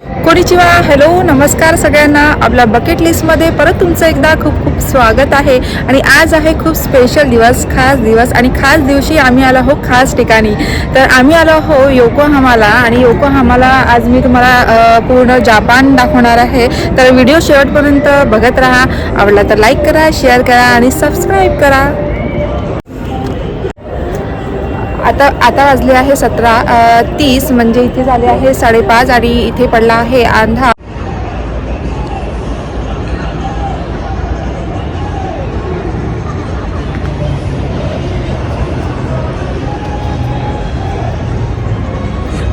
कोणीचिवा hello नमस्कार सगळ्यांना. आपल्या बकेट लिस्टमध्ये परत तुमचं एकदा खूप खूप स्वागत आहे. आणि आज आहे खूप स्पेशल दिवस खास दिवस. आणि खास दिवशी आम्ही आलो आहो खास ठिकाणी. तर आम्ही आलो आहो योकोहामाला. आणि योकोहामाला आज मी तुम्हाला पूर्ण जापान दाखवणार आहे. तर व्हिडिओ शेवटपर्यंत बघत राहा. आवडला तर लाईक करा शेअर करा आणि सबस्क्राईब करा. आता आता वाजले आहे सतरा तीस म्हणजे इथे झाले आहे साडेपाच आणि इथे पडला आहे अंधा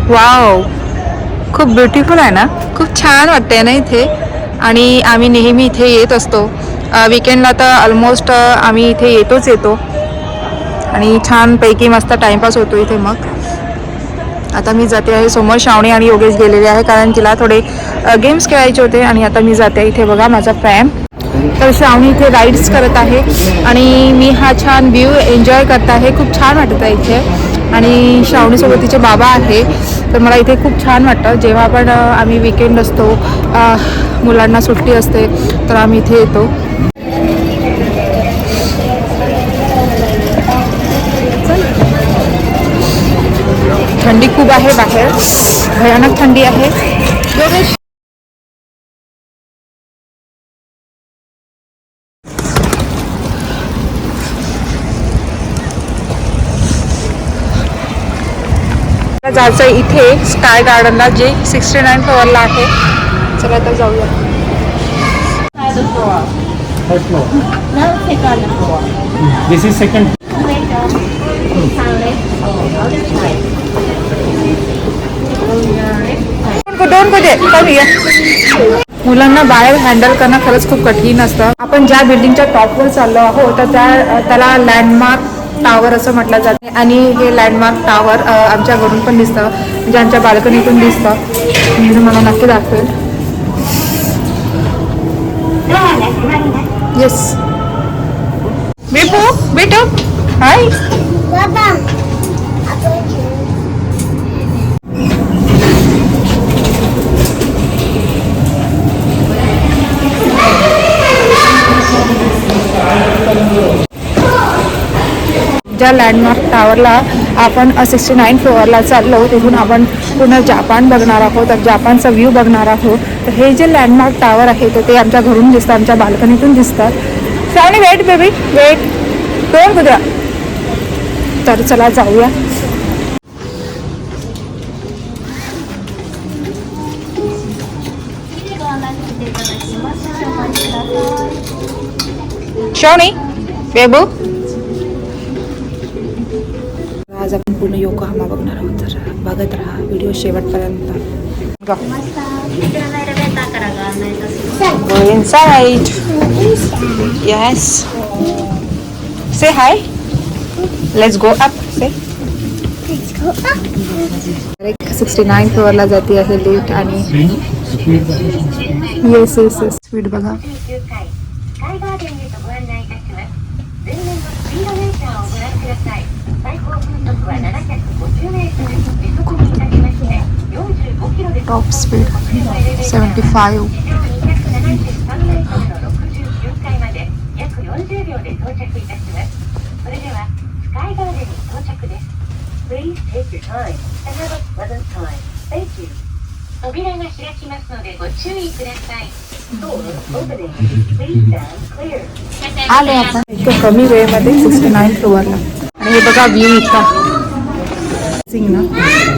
वाव खूप ब्युटिफुल आहे ना? खूप छान वाटते ना इथे. आणि आम्ही नेहमी इथे येत असतो. विकेंडला तर ऑलमोस्ट आम्ही इथे येतोच येतो. आणि छानपैकी मस्त टाइमपास होतो इथे मग. आता मी जाते आहे समोर श्रावणी आणि योगेश गेलेले आहे कारण तिला थोडे गेम्स खेळायचे होते आणि आता मी जाते इथे बघा माझा फॅम तर श्रावणी इथे राईड्स करत आहे आणि मी हा छान व्ह्यू एन्जॉय करत आहे. खूप छान वाटत आहे इथे. आणि श्रावणीसोबत तिचे बाबा आहे. तर मला इथे खूप छान वाटतं. जेव्हा पण आम्ही विकेंड असतो मुलांना सुट्टी असते तर आम्ही इथे येतो. थंडी खूप आहे बाहेर. भयानक थंडी आहे. योगेश. जायचं इथे स्काय गार्डनला जे सिक्स्टी नाईन फ्लोअरला आहे. चला तर जाऊया. दोन कम हियर मुलांना बाहेर हँडल करणं खरंच खूप कठीण असतं. आपण ज्या बिल्डिंगच्या टॉपवर चाललो आहोत तर त्या त्याला लँडमार्क टावर असं म्हटलं जाते. आणि हे लँडमार्क टावर आमच्या घरून पण दिसतं. म्हणजे आमच्या बाल्कनीतून दिसतं. म्हणजे मी तुम्हाला नक्की दाखवेल. येस बेपू बेटू हाय ज्या लँडमार्क टावरला आपण सिक्स्टी नाईन फ्लोअरला चाललो तिथून आपण पुन्हा जापान बघणार आहोत. तर जापानचा व्ह्यू बघणार आहोत. तर हे जे लँडमार्क टावर आहे तर ते आमच्या घरून दिसतं आमच्या बाल्कनीतून दिसतात श्रावणी वेट बेबी वेट दोन कुद्या तर चला जाऊया. श्रावणी बेबू आपण पूर्ण योकोहामा बघणार आहोत. तर बघत राहा व्हिडिओ शेवटपर्यंत. Hi. Let's go up. Say. Sixty nine फ्लोअरला जाते आहे लिफ्ट आणि येस येस येस स्पीड बघा. top speed 75 Please take your time and have a pleasant time. Thank you. 扉が開きますのでご注意ください。आले आपण तो कमी वेळेमध्ये सिक्स्टी नाईन फ्लोअरला आणि हे बघा व्ह्यू इतका 真的。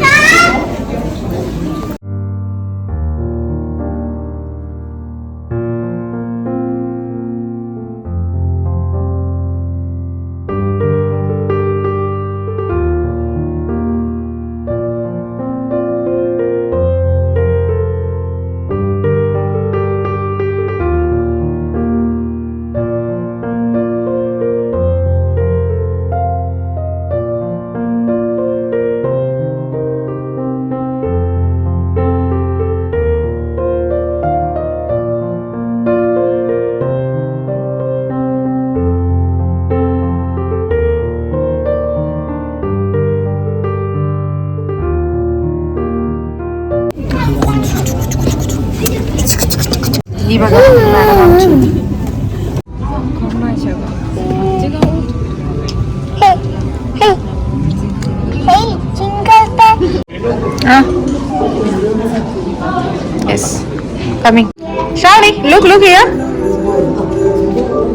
Coming. Look, look here.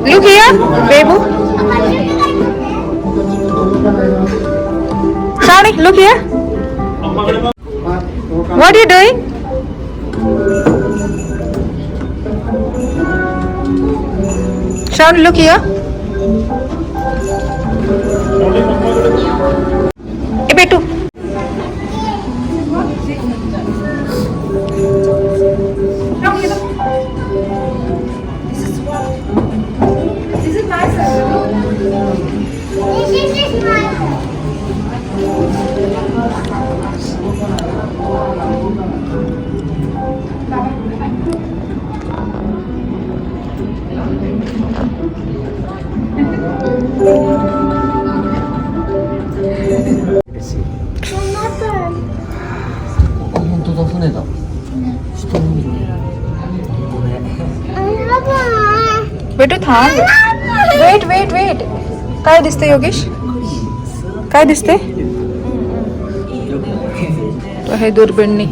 Look here, babu. Shani, look here. What are you doing? Shani, look here. बेटा थांब वेट वेट वेट काय दिसते योगेश? काय दिसते? तो हे दुर्बिणी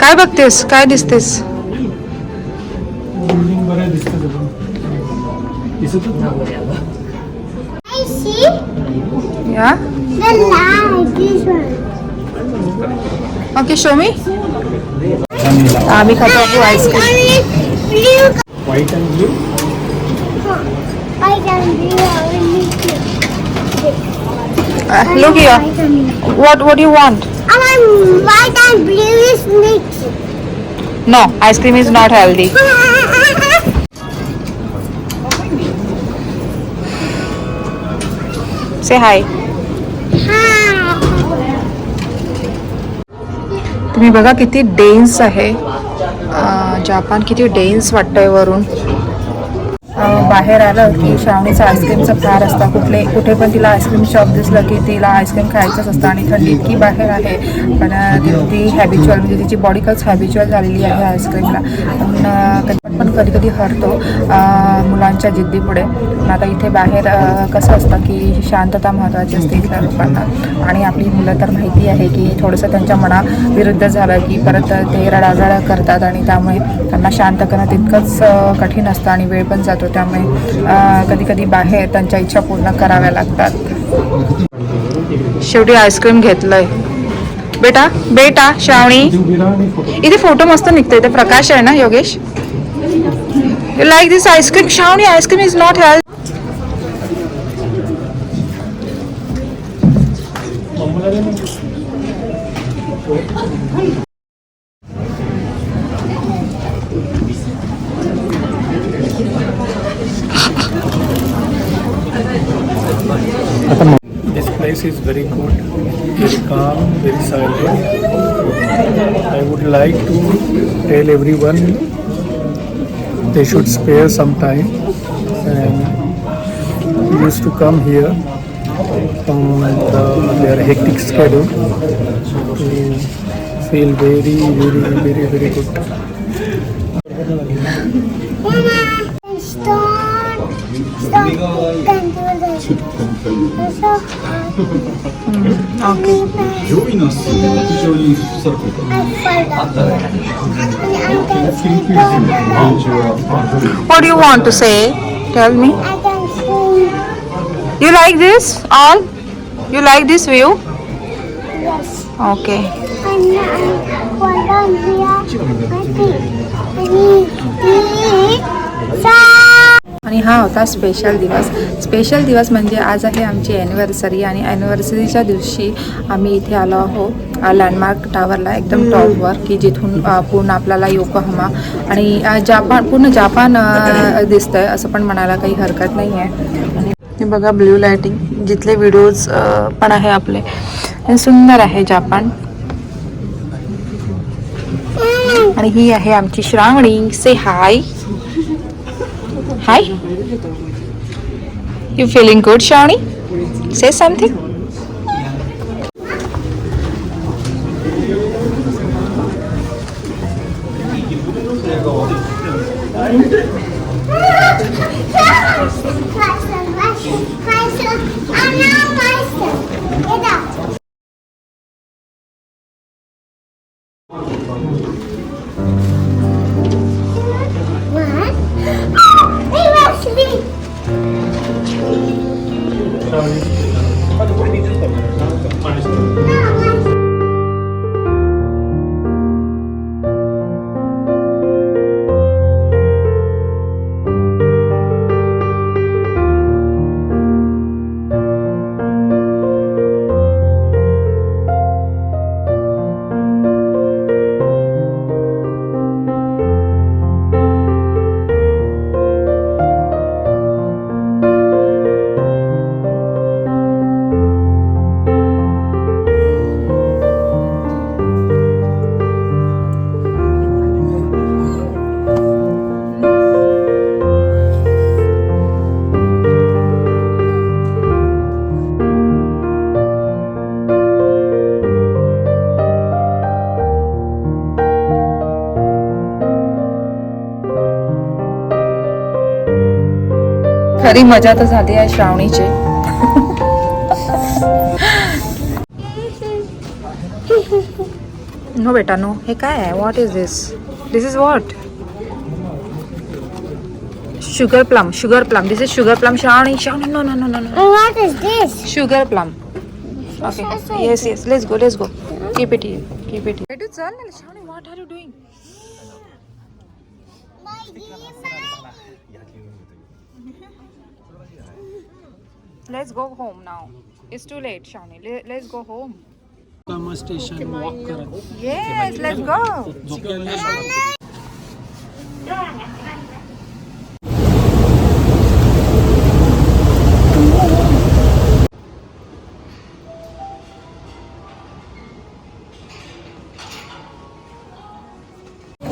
काय बघतेस काय दिसतेस या? ओके शोमी आम्ही खातो ice cream white and blue Uh, look here. What What do you want? I want white and blue is mixed. No, ice cream is not healthy. Say hi. तुम्ही बघा किती डेन्स आहे जापान किती dense वाटतंय वरून बाहेर आलं की श्रावणीचा आईस्क्रीमचं फार असता. कुठले कुठे पण तिला आईस्क्रीम शॉप दिसलं की तिला आईस्क्रीम खायचंच असतं आणि थंडी इतकी बाहेर आहे. पण ती हॅबिच्युअल म्हणजे तिची बॉडी कच हॅबिच्युअल झालेली आहे आईस्क्रीमला पण पण कधी कधी हरतो मुलांच्या जिद्दीपुढे. आता इथे बाहेर कसं असतं की शांतता महत्त्वाची असते इथल्या लोकांना. आणि आपली मुलं तर माहिती आहे की थोडंसं त्यांच्या मनाविरुद्ध झालं की परत ते रडारड करतात आणि त्यामुळे त्यांना शांत करणं तितकंच कठीण असतं आणि वेळ पण जातो. त्यामुळे कधी कधी बाहेर त्यांच्या इच्छा पूर्ण कराव्या लागतात. शेवटी आईस्क्रीम घेतलंय. बेटा बेटा श्रावणी. इथे फोटो मस्त निघतोय. इथे प्रकाश आहे ना Yogesh? You like this ice cream? Shawnee, ice cream is not healthy. this place is very good, very calm, very silent. I would like to tell everyone they should spare some time and used to come here from the, uh, their hectic schedule to feel very, very, very, very good. Mama, stone. Stone. Can do this. It's so hard. オッケー 上位の非常にフットサル効果 I fall down. あったね。 And I can see 研究室の連中は What do you want to say? Tell me. I can see. You like this all? You like this view? Yes. Okay. And I आणि हा होता special दिवस. Special दिवस म्हणजे आज आहे आमची anniversary आणि ॲनिव्हर्सरीच्या दिवशी आम्ही इथे आलो आहो लँडमार्क टावरला एकदम टॉपवर की जिथून पूर्ण आपल्याला योकोहामा आणि जापान पूर्ण जापान दिसतंय असं पण म्हणायला काही हरकत नाही आहे आणि हे बघा ब्ल्यू लायटिंग जिथले व्हिडिओज पण आहे आपले. हे सुंदर आहे जापान आणि ही आहे आमची श्रावणी. से हाय Hi. You feeling good, Shawnee? Say something. खरी मजा तर झाली आहे श्रावणीची. नो बेटा नो. हे काय आहे? What is this this is what sugar plum sugar plum this is sugar plum Shravani Shravani no no no no no What is this? Sugar plum okay yes yes let's go let's go keep it keep it बेटू चल ना Shravani what are you doing Let's go home now. It's too late, Shawnee. Le- Let's go home. कामा station walk करत Yes, let's go.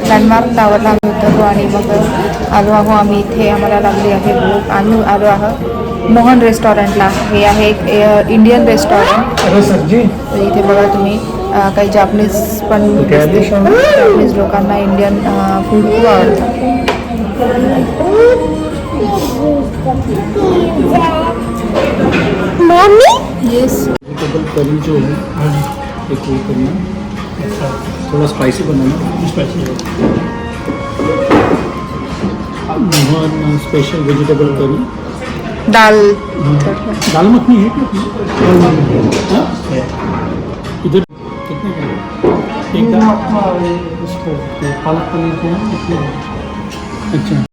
Landmark टावरला आम्ही उतरलो आणि मग आलो आहो आम्ही इथे आम्हाला लागली आहे भूक आम्ही आलो आहोत मोहन रेस्टॉरंटला. हे आहे एक इंडियन रेस्टॉरंट अरे सर जी. तर इथे बघा तुम्ही काही जापनीज पण जापनीज लोकांना इंडियन फ़ूड खूप आवडतं. येस करी जो है एक वो करना थोड़ा spicy banana spicy Mohan special vegetable curry दाल. दाल मखनी है क्या हाँ? इधर कितने का? एक दाल उसको पालक पनीर के हैं कितने अच्छा.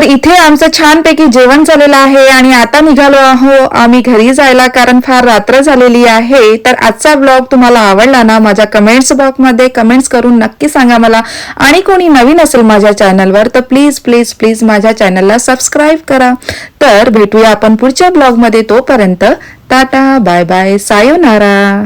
तर इथे आमचं छानपैकी जेवण झालेलं आहे आणि आता निघालो आहो. आम्ही घरी जायला कारण फार रात्र झालेली आहे. तर आजचा ब्लॉग तुम्हाला आवडला ना माझ्या कमेंट्स बॉक्समध्ये कमेंट्स करून नक्की सांगा मला. आणि कोणी नवीन असेल माझ्या चॅनलवर तर प्लीज प्लीज प्लीज माझ्या चॅनलला सबस्क्राईब करा. तर भेटूया आपण पुढच्या ब्लॉगमध्ये तोपर्यंत टाटा बाय बाय सायोनारा